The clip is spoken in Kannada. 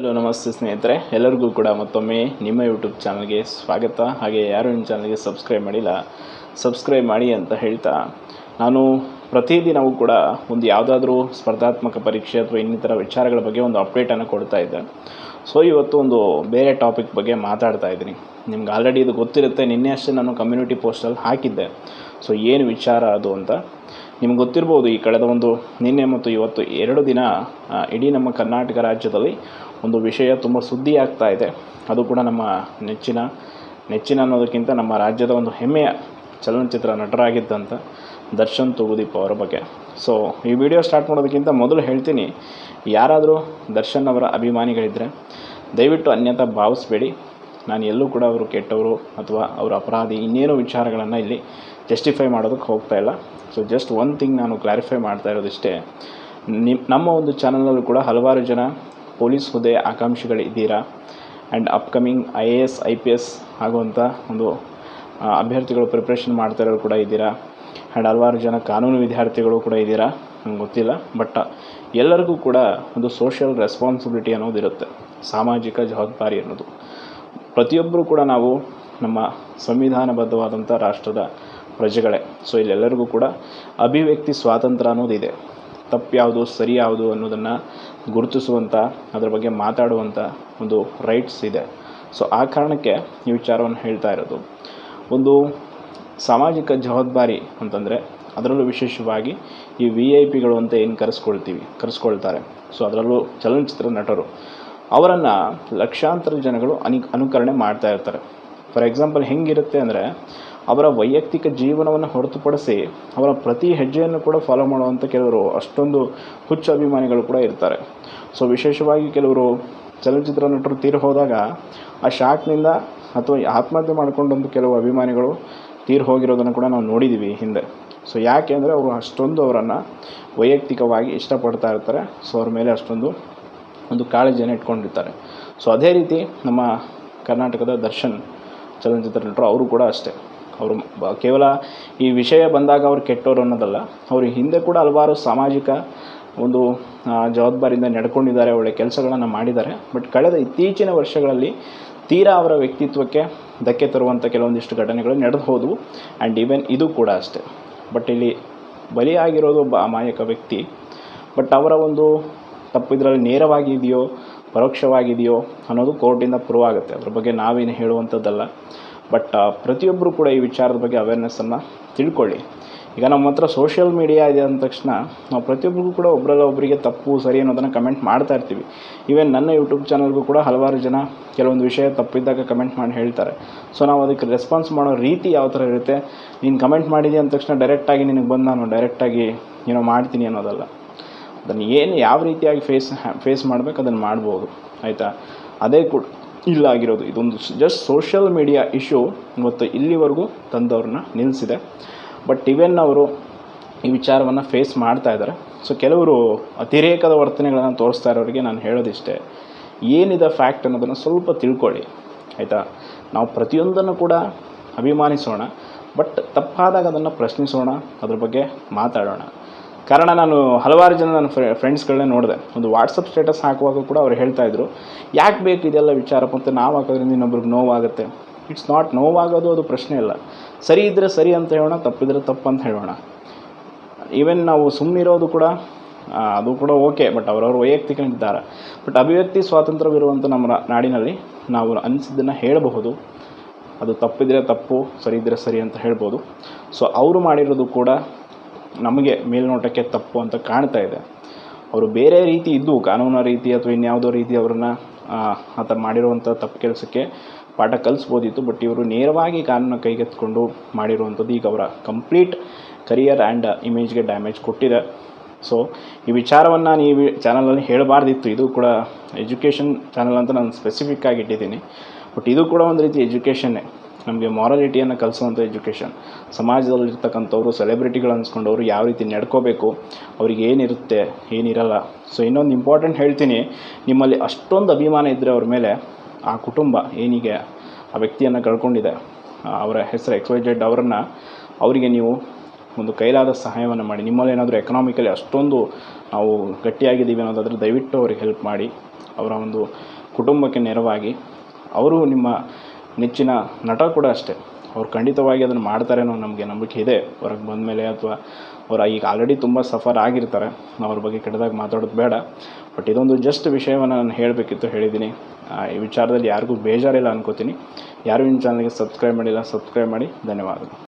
ಹಲೋ ನಮಸ್ತೆ ಸ್ನೇಹಿತರೆ. ಎಲ್ಲರಿಗೂ ಕೂಡ ಮತ್ತೊಮ್ಮೆ ನಿಮ್ಮ ಯೂಟ್ಯೂಬ್ ಚಾನಲ್ಗೆ ಸ್ವಾಗತ. ಹಾಗೆ ಯಾರು ನಿಮ್ಮ ಚಾನಲ್ಗೆ ಸಬ್ಸ್ಕ್ರೈಬ್ ಮಾಡಿಲ್ಲ ಸಬ್ಸ್ಕ್ರೈಬ್ ಮಾಡಿ ಅಂತ ಹೇಳ್ತಾ, ನಾನು ಪ್ರತಿದಿನವೂ ಕೂಡ ಒಂದು ಯಾವುದಾದ್ರೂ ಸ್ಪರ್ಧಾತ್ಮಕ ಪರೀಕ್ಷೆ ಅಥವಾ ಇನ್ನಿತರ ವಿಚಾರಗಳ ಬಗ್ಗೆ ಒಂದು ಅಪ್ಡೇಟನ್ನು ಕೊಡ್ತಾ ಇದ್ದೆ ಸೊ ಇವತ್ತು ಒಂದು ಬೇರೆ ಟಾಪಿಕ್ ಬಗ್ಗೆ ಮಾತಾಡ್ತಾ ಇದ್ದೀನಿ. ನಿಮ್ಗೆ ಆಲ್ರೆಡಿ ಇದು ಗೊತ್ತಿರುತ್ತೆ. ನಿನ್ನೆ ಅಷ್ಟೇ ನಾನು ಕಮ್ಯುನಿಟಿ ಪೋಸ್ಟಲ್ಲಿ ಹಾಕಿದ್ದೆ. ಸೊ ಏನು ವಿಚಾರ ಅದು ಅಂತ. ನಿಮ್ಗೆ ಗೊತ್ತಿರ್ಬೋದು ಈ ಕಳೆದ ಒಂದು, ನಿನ್ನೆ ಮತ್ತು ಇವತ್ತು ಎರಡು ದಿನ ಇಡೀ ನಮ್ಮ ಕರ್ನಾಟಕ ರಾಜ್ಯದಲ್ಲಿ ಒಂದು ವಿಷಯ ತುಂಬ ಸುದ್ದಿ ಆಗ್ತಾ ಇದೆ. ಅದು ಕೂಡ ನಮ್ಮ ನೆಚ್ಚಿನ ನೆಚ್ಚಿನ ಅನ್ನೋದಕ್ಕಿಂತ ನಮ್ಮ ರಾಜ್ಯದ ಒಂದು ಹೆಮ್ಮೆಯ ಚಲನಚಿತ್ರ ನಟರಾಗಿದ್ದಂಥ ದರ್ಶನ್ ತೂಗುದೀಪ್ ಅವರ ಬಗ್ಗೆ. ಸೊ ಈ ವಿಡಿಯೋ ಸ್ಟಾರ್ಟ್ ಮಾಡೋದಕ್ಕಿಂತ ಮೊದಲು ಹೇಳ್ತೀನಿ, ಯಾರಾದರೂ ದರ್ಶನ್ ಅವರ ಅಭಿಮಾನಿಗಳಿದ್ದರೆ ದಯವಿಟ್ಟು ಅನ್ಯತಾ ಭಾವಿಸ್ಬೇಡಿ. ನಾನು ಎಲ್ಲೂ ಕೂಡ ಅವರು ಕೆಟ್ಟವರು ಅಥವಾ ಅವರು ಅಪರಾಧಿ ಇನ್ನೇನೋ ವಿಚಾರಗಳನ್ನು ಇಲ್ಲಿ ಜಸ್ಟಿಫೈ ಮಾಡೋದಕ್ಕೆ ಹೋಗ್ತಾ ಇಲ್ಲ. ಸೊ ಜಸ್ಟ್ ಒನ್ ಥಿಂಗ್ ನಾನು ಕ್ಲಾರಿಫೈ ಮಾಡ್ತಾ ಇರೋದಿಷ್ಟೇ ನಿಮ್ಮ ನಮ್ಮ ಒಂದು ಚಾನಲಲ್ಲೂ ಕೂಡ ಹಲವಾರು ಜನ ಪೊಲೀಸ್ ಹುದ್ದೆ ಆಕಾಂಕ್ಷಿಗಳಿದ್ದೀರಾ? And upcoming I A S I P S ಆಗುವಂಥ ಒಂದು ಅಭ್ಯರ್ಥಿಗಳು ಪ್ರಿಪ್ರೇಷನ್ ಮಾಡ್ತಾ ಇರೋರು ಕೂಡ ಇದ್ದೀರಾ? ಆ್ಯಂಡ್ ಹಲವಾರು ಜನ ಕಾನೂನು ವಿದ್ಯಾರ್ಥಿಗಳು ಕೂಡ ಇದ್ದೀರಾ? ನಂಗೆ ಗೊತ್ತಿಲ್ಲ ಬಟ್ ಎಲ್ಲರಿಗೂ ಕೂಡ ಒಂದು ಸೋಷಿಯಲ್ ರೆಸ್ಪಾನ್ಸಿಬಿಲಿಟಿ ಅನ್ನೋದಿರುತ್ತೆ ಸಾಮಾಜಿಕ ಜವಾಬ್ದಾರಿ ಅನ್ನೋದು. ಪ್ರತಿಯೊಬ್ಬರೂ ಕೂಡ ನಾವು ನಮ್ಮ ಸಂವಿಧಾನಬದ್ಧವಾದಂಥ ರಾಷ್ಟ್ರದ ಪ್ರಜೆಗಳೇ ಸೊ ಇಲ್ಲೆಲ್ಲರಿಗೂ ಕೂಡ ಅಭಿವ್ಯಕ್ತಿ ಸ್ವಾತಂತ್ರ್ಯ ಅನ್ನೋದಿದೆ ತಪ್ಪು ಯಾವುದು ಸರಿ ಯಾವುದು ಅನ್ನೋದನ್ನು ಗುರುತಿಸುವಂಥ ಅದರ ಬಗ್ಗೆ ಮಾತಾಡುವಂಥ ಒಂದು ರೈಟ್ಸ್ ಇದೆ. ಸೊ ಆ ಕಾರಣಕ್ಕೆ ಈ ವಿಚಾರವನ್ನು ಹೇಳ್ತಾ ಇರೋದು. ಒಂದು ಸಾಮಾಜಿಕ ಜವಾಬ್ದಾರಿ ಅಂತಂದರೆ, ಅದರಲ್ಲೂ ವಿಶೇಷವಾಗಿ ಈ ವಿ ಐ ಪಿಗಳು ಅಂತ ಏನು ಕರೆಸ್ಕೊಳ್ತೀವಿ, ಕರೆಸ್ಕೊಳ್ತಾರೆ. ಸೊ ಅದರಲ್ಲೂ ಚಲನಚಿತ್ರ ನಟರು. ಅವರನ್ನು ಲಕ್ಷಾಂತರ ಜನಗಳು ಅನಿ, ಅನುಕರಣೆ ಮಾಡ್ತಾ ಇರ್ತಾರೆ. ಫಾರ್ ಎಕ್ಸಾಂಪಲ್ ಹೆಂಗಿರುತ್ತೆ ಅಂದರೆ ಅವರ ವೈಯಕ್ತಿಕ ಜೀವನವನ್ನು ಹೊರತುಪಡಿಸಿ ಅವರ ಪ್ರತಿ ಹೆಜ್ಜೆಯನ್ನು ಕೂಡ ಫಾಲೋ ಮಾಡುವಂಥ ಕೆಲವರು ಅಷ್ಟೊಂದು ಹುಚ್ಚ ಅಭಿಮಾನಿಗಳು ಕೂಡ ಇರ್ತಾರೆ. ಸೊ ವಿಶೇಷವಾಗಿ ಕೆಲವರು ಚಲನಚಿತ್ರ ನಟರು ತೀರಿ ಹೋದಾಗ ಆ ಶಾಕ್ನಿಂದ ಅಥವಾ ಆತ್ಮಹತ್ಯೆ ಮಾಡಿಕೊಂಡಂಥ ಕೆಲವು ಅಭಿಮಾನಿಗಳು ತೀರಿ ಹೋಗಿರೋದನ್ನು ಕೂಡ ನಾವು ನೋಡಿದ್ದೀವಿ ಹಿಂದೆ. ಸೊ ಯಾಕೆ ಅಂದರೆ ಅವರು ಅಷ್ಟೊಂದು ಅವರನ್ನು ವೈಯಕ್ತಿಕವಾಗಿ ಇಷ್ಟಪಡ್ತಾ ಇರ್ತಾರೆ. ಸೊ ಅವ್ರ ಮೇಲೆ ಅಷ್ಟೊಂದು ಒಂದು ಕಾಳಜಿಯನ್ನು ಇಟ್ಕೊಂಡಿರ್ತಾರೆ. ಸೊ ಅದೇ ರೀತಿ ನಮ್ಮ ಕರ್ನಾಟಕದ ದರ್ಶನ್ ಚಲನಚಿತ್ರ ನಟರು, ಅವರು ಕೂಡ ಅಷ್ಟೇ. ಅವರು ಕೇವಲ ಈ ವಿಷಯ ಬಂದಾಗ ಅವ್ರು ಕೆಟ್ಟವರು ಅನ್ನೋದಲ್ಲ, ಅವರು ಹಿಂದೆ ಕೂಡ ಹಲವಾರು ಸಾಮಾಜಿಕ ಒಂದು ಜವಾಬ್ದಾರಿಯಿಂದ ನಡ್ಕೊಂಡಿದ್ದಾರೆ, ಒಳ್ಳೆ ಕೆಲಸಗಳನ್ನು ಮಾಡಿದ್ದಾರೆ. ಬಟ್ ಕಳೆದ ಇತ್ತೀಚಿನ ವರ್ಷಗಳಲ್ಲಿ ತೀರಾ ಅವರ ವ್ಯಕ್ತಿತ್ವಕ್ಕೆ ಧಕ್ಕೆ ತರುವಂಥ ಕೆಲವೊಂದಿಷ್ಟು ಘಟನೆಗಳು ನಡೆದು ಹೋದವು ಆ್ಯಂಡ್ ಈವನ್ ಇದು ಕೂಡ ಅಷ್ಟೇ. ಬಟ್ ಇಲ್ಲಿ ಬಲಿಯಾಗಿರೋದು ಒಬ್ಬ ಅಮಾಯಕ ವ್ಯಕ್ತಿ. ಬಟ್ ಅವರ ಒಂದು ತಪ್ಪು ಇದರಲ್ಲಿ ನೇರವಾಗಿ ಇದೆಯೋ ಪರೋಕ್ಷವಾಗಿದೆಯೋ ಅನ್ನೋದು ಕೋರ್ಟಿಂದ ಪ್ರೂವ್ ಆಗುತ್ತೆ. ಅದ್ರ ಬಗ್ಗೆ ನಾವೇನು ಹೇಳುವಂಥದ್ದಲ್ಲ ಬಟ್ ಪ್ರತಿಯೊಬ್ಬರು ಕೂಡ ಈ ವಿಚಾರದ ಬಗ್ಗೆ ಅವೇರ್ನೆಸ್ಸನ್ನು ತಿಳ್ಕೊಳ್ಳಿ. ಈಗ ನಮ್ಮ ಹತ್ರ ಸೋಷಿಯಲ್ ಮೀಡಿಯಾ ಇದೆ ಅಂದ ತಕ್ಷಣ ನಾವು ಪ್ರತಿಯೊಬ್ಬರಿಗೂ ಕೂಡ ಒಬ್ಬರಲ್ಲ ಒಬ್ಬರಿಗೆ ತಪ್ಪು, ಸರಿ ಅನ್ನೋದನ್ನು ಕಮೆಂಟ್ ಮಾಡ್ತಾ ಇರ್ತೀವಿ. ಈವನ್ ನನ್ನ ಯೂಟ್ಯೂಬ್ ಚಾನಲ್ಗೂ ಕೂಡ ಹಲವಾರು ಜನ ಕೆಲವೊಂದು ವಿಷಯ ತಪ್ಪಿದ್ದಾಗ ಕಮೆಂಟ್ ಮಾಡಿ ಹೇಳ್ತಾರೆ. ಸೊ ನಾವು ಅದಕ್ಕೆ ರೆಸ್ಪಾನ್ಸ್ ಮಾಡೋ ರೀತಿ ಯಾವ ಥರ ಇರುತ್ತೆ? ನೀನು ಕಮೆಂಟ್ ಮಾಡಿದೆ ಅಂದ ತಕ್ಷಣ ಡೈರೆಕ್ಟಾಗಿ ನಿನಗೆ ಬಂದು ನಾನು ಡೈರೆಕ್ಟಾಗಿ ಏನೋ ಮಾಡ್ತೀನಿ ಅನ್ನೋದಲ್ಲ. ಅದನ್ನು ಏನು ಯಾವ ರೀತಿಯಾಗಿ ಫೇಸ್ ಫೇಸ್ ಮಾಡಬೇಕು ಅದನ್ನು ಮಾಡ್ಬೋದು. ಆಯಿತಾ? ಅದೇ ಕೂಡ ಇಲ್ಲ ಆಗಿರೋದು. ಇದೊಂದು ಜಸ್ಟ್ ಸೋಷಿಯಲ್ ಮೀಡಿಯಾ ಇಶ್ಯೂ ಮತ್ತು ಇಲ್ಲಿವರೆಗೂ ತಂದವ್ರನ್ನ ನಿಲ್ಲಿಸಿದೆ ಬಟ್ ಇವೆನ್ ಅವರು ಈ ವಿಚಾರವನ್ನು ಫೇಸ್ ಮಾಡ್ತಾ ಇದ್ದಾರೆ. ಸೊ ಕೆಲವರು ಅತಿರೇಕದ ವರ್ತನೆಗಳನ್ನು ತೋರಿಸ್ತಾ ಇರೋರಿಗೆ ನಾನು ಹೇಳೋದಿಷ್ಟೇ, ಏನಿದೆ ಫ್ಯಾಕ್ಟ್ ಅನ್ನೋದನ್ನು ಸ್ವಲ್ಪ ತಿಳ್ಕೊಳ್ಳಿ, ಆಯಿತಾ? ನಾವು ಪ್ರತಿಯೊಂದನ್ನು ಕೂಡ ಅಭಿಮಾನಿಸೋಣ ಬಟ್ ತಪ್ಪಾದಾಗ ಅದನ್ನು ಪ್ರಶ್ನಿಸೋಣ, ಅದ್ರ ಬಗ್ಗೆ ಮಾತಾಡೋಣ. ಕಾರಣ ನಾನು ಹಲವಾರು ಜನ ನನ್ನ ಫ್ರೆ ಫ್ರೆಂಡ್ಸ್ಗಳನ್ನ ನೋಡಿದೆ. ಒಂದು ವಾಟ್ಸಪ್ ಸ್ಟೇಟಸ್ ಹಾಕುವಾಗ ಕೂಡ ಅವ್ರು ಹೇಳ್ತಾ ಇದ್ರು, ಯಾಕೆ ಬೇಕು ಇದೆಲ್ಲ ವಿಚಾರ? ಮತ್ತು ನಾವು ಹಾಕೋದ್ರಿಂದ ಇನ್ನೊಬ್ರಿಗೆ ನೋವಾಗುತ್ತೆ. ಇಟ್ಸ್ ನಾಟ್ ನೋವಾಗೋದು ಅದು ಪ್ರಶ್ನೆ ಇಲ್ಲ. ಸರಿ ಇದ್ದರೆ ಸರಿ ಅಂತ ಹೇಳೋಣ, ತಪ್ಪಿದ್ರೆ ತಪ್ಪು ಅಂತ ಹೇಳೋಣ. ಈವನ್ ನಾವು ಸುಮ್ಮನಿರೋದು ಕೂಡ ಅದು ಕೂಡ ಓಕೆ, ಬಟ್ ಅವರವ್ರ ವೈಯಕ್ತಿಕ ನಿರ್ಧಾರ ಬಟ್ ಅಭಿವ್ಯಕ್ತಿ ಸ್ವಾತಂತ್ರ್ಯವಿರುವಂಥ ನಮ್ಮ ನಾಡಿನಲ್ಲಿ ನಾವು ಅನಿಸಿದ್ದನ್ನು ಹೇಳಬಹುದು. ಅದು ತಪ್ಪಿದ್ರೆ ತಪ್ಪು, ಸರಿ ಇದ್ದರೆ ಸರಿ ಅಂತ ಹೇಳ್ಬೋದು. ಸೊ ಅವರು ಮಾಡಿರೋದು ಕೂಡ ನಮಗೆ ಮೇಲ್ನೋಟಕ್ಕೆ ತಪ್ಪು ಅಂತ ಕಾಣ್ತಾ ಇದೆ. ಅವರು ಬೇರೆ ರೀತಿ ಇದ್ದು, ಕಾನೂನ ರೀತಿ ಅಥವಾ ಇನ್ಯಾವುದೋ ರೀತಿ ಅವರನ್ನು ಆತ ಮಾಡಿರುವಂಥ ತಪ್ಪು ಕೆಲಸಕ್ಕೆ ಪಾಠ ಕಲಿಸ್ಬೋದಿತ್ತು, ಬಟ್ ಇವರು ನೇರವಾಗಿ ಕಾನೂನ ಕೈಗೆತ್ತಿಕೊಂಡು ಮಾಡಿರುವಂಥದ್ದು ಈಗ ಅವರ ಕಂಪ್ಲೀಟ್ ಕರಿಯರ್ ಆ್ಯಂಡ್ ಇಮೇಜ್ಗೆ ಡ್ಯಾಮೇಜ್ ಕೊಟ್ಟಿದೆ. ಸೊ, ಈ ವಿಚಾರವನ್ನು ನೀವು ಚಾನಲಲ್ಲಿ ಹೇಳಬಾರ್ದಿತ್ತು. ಇದು ಕೂಡ ಎಜುಕೇಷನ್ ಚಾನಲ್ ಅಂತ ನಾನು ಸ್ಪೆಸಿಫಿಕ್ ಆಗಿ ಇಟ್ಟಿದ್ದೀನಿ. ಬಟ್ ಇದು ಕೂಡ ಒಂದು ರೀತಿ ಎಜುಕೇಷನ್ನೇ. ನಮಗೆ ಮಾರಾಲಿಟಿಯನ್ನು ಕಲಿಸುವಂಥ ಎಜುಕೇಷನ್ ಸಮಾಜದಲ್ಲಿರ್ತಕ್ಕಂಥವ್ರು ಸೆಲೆಬ್ರಿಟಿಗಳು ಅನ್ಸ್ಕೊಂಡವರು ಯಾವ ರೀತಿ ನಡ್ಕೋಬೇಕು, ಅವ್ರಿಗೆ ಏನಿರುತ್ತೆ, ಏನಿರಲ್ಲ. ಸೊ ಇನ್ನೊಂದು ಇಂಪಾರ್ಟೆಂಟ್ ಹೇಳ್ತೀನಿ. ನಿಮ್ಮಲ್ಲಿ ಅಷ್ಟೊಂದು ಅಭಿಮಾನ ಇದ್ದರೆ ಅವ್ರ ಮೇಲೆ ಆ ಕುಟುಂಬ ಏನಿಗೆ ಆ ವ್ಯಕ್ತಿಯನ್ನು ಕಳ್ಕೊಂಡಿದೆ, ಅವರ ಹೆಸರು ಎಕ್ಸ್ ವೈ ಅವರನ್ನು, ಅವರಿಗೆ ನೀವು ಒಂದು ಕೈಲಾದ ಸಹಾಯವನ್ನು ಮಾಡಿ. ನಿಮ್ಮಲ್ಲಿ ಏನಾದರೂ ಎಕನಾಮಿಕಲಿ ಅಷ್ಟೊಂದು ನಾವು ಗಟ್ಟಿಯಾಗಿದ್ದೀವಿ ಅನ್ನೋದಾದರೆ ದಯವಿಟ್ಟು ಅವ್ರಿಗೆ ಹೆಲ್ಪ್ ಮಾಡಿ. ಅವರ ಒಂದು ಕುಟುಂಬಕ್ಕೆ ನೆರವಾಗಿ, ಅವರು ನಿಮ್ಮ ನೆಚ್ಚಿನ ನಟ ಕೂಡ ಅಷ್ಟೇ. ಅವ್ರು ಖಂಡಿತವಾಗಿ ಅದನ್ನು ಅನ್ನೋ ನಮಗೆ ನಂಬಿಕೆ ಇದೆ. ಹೊರಗೆ ಬಂದಮೇಲೆ ಅಥವಾ ಅವ್ರು ಈಗ ಆಲ್ರೆಡಿ ತುಂಬ ಸಫರ್ ಆಗಿರ್ತಾರೆ. ನಾವು ಅವ್ರ ಬಗ್ಗೆ ಕೆಟ್ಟದಾಗಿ ಮಾತಾಡೋದು ಬೇಡ. ಬಟ್ ಇದೊಂದು ಜಸ್ಟ್ ವಿಷಯವನ್ನು ನಾನು ಹೇಳಬೇಕಿತ್ತು ಹೇಳಿದ್ದೀನಿ ಈ ವಿಚಾರದಲ್ಲಿ ಯಾರಿಗೂ ಬೇಜಾರಿಲ್ಲ ಅನ್ಕೋತೀನಿ. ಯಾರು ಇನ್ನು ಚಾನಲ್ಗೆ ಸಬ್ಸ್ಕ್ರೈಬ್ ಮಾಡಿಲ್ಲ ಸಬ್ಸ್ಕ್ರೈಬ್ ಮಾಡಿ. ಧನ್ಯವಾದಗಳು.